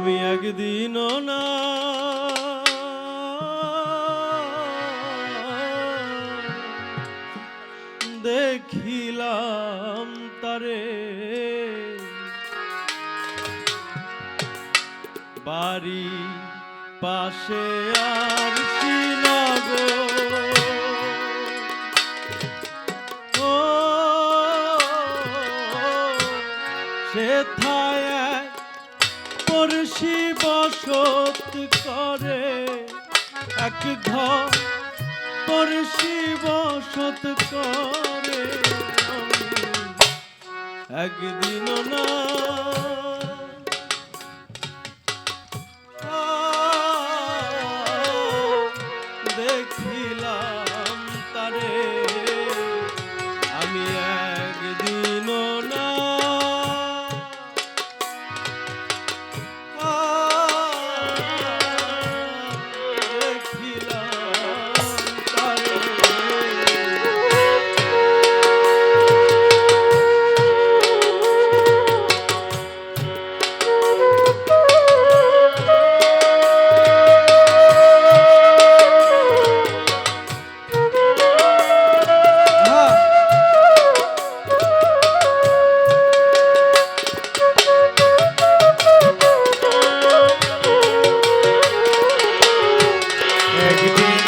আমি একদিন না। দেখিলাম তারে। বাড়ি পাশে আর সে থায় পড়শি বসত করে। এক ঘর পড়শি বসত করে। একদিন না। দেখিলাম তারে। আমি একদিন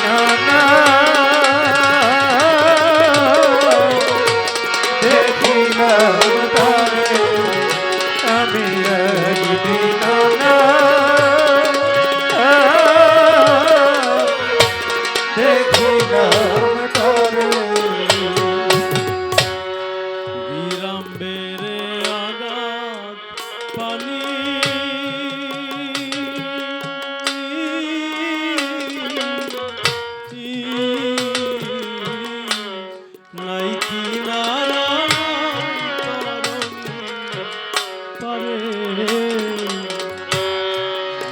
Oh, Krishna.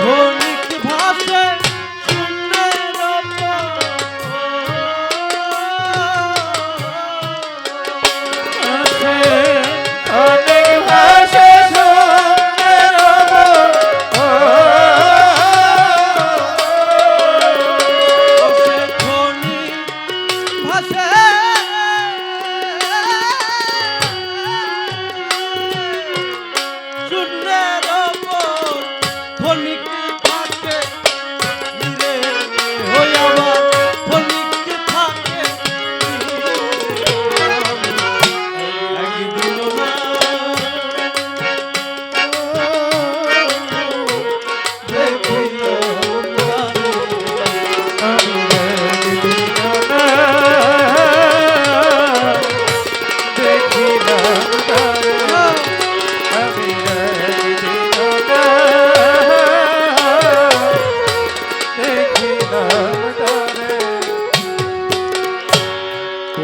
ধনিক ভাষায়